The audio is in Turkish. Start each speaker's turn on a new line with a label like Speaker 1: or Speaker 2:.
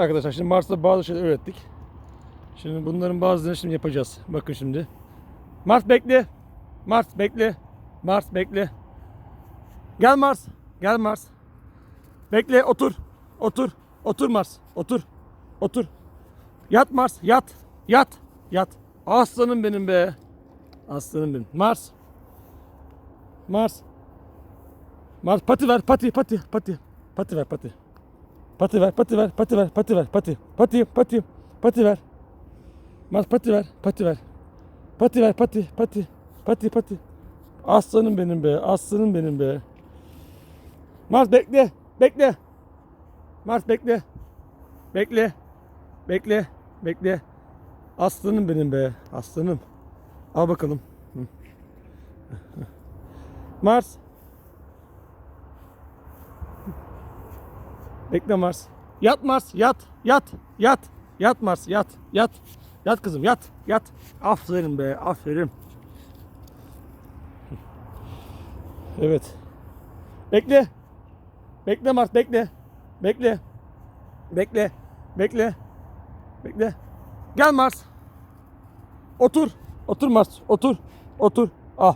Speaker 1: Arkadaşlar şimdi Mars'ta bazı şeyler öğrettik. Şimdi bunların bazılarını şimdi yapacağız. Bakın şimdi. Mars bekle. Mars bekle. Mars bekle. Gel Mars. Gel Mars. Bekle otur. Otur. Otur Mars. Otur. Otur. Yat Mars. Yat. Yat. Yat. Aslanım benim be. Aslanım benim. Mars. Mars. Mars pati ver pati pati pati. Pati ver pati. Pati ver, pati ver, pati ver, pati ver, pati. Pati, pati, pati ver. Mars pati ver, pati ver. Pati ver, pati, pati. Pati, pati. Aslanım benim be, aslanım benim be. Mars bekle, bekle. Mars bekle. Bekle. Bekle, bekle. Aslanım benim be, aslanım. Al bakalım. Mars. Bekle Mars. Yat Mars, yat, yat, yat, yat Mars, yat, yat. Yat kızım, yat, yat. Aferin be, aferin. Evet. Bekle. Bekle Mars, bekle. Bekle. Bekle. Bekle. Bekle. Gel Mars. Otur. Otur Mars, otur. Otur. Ah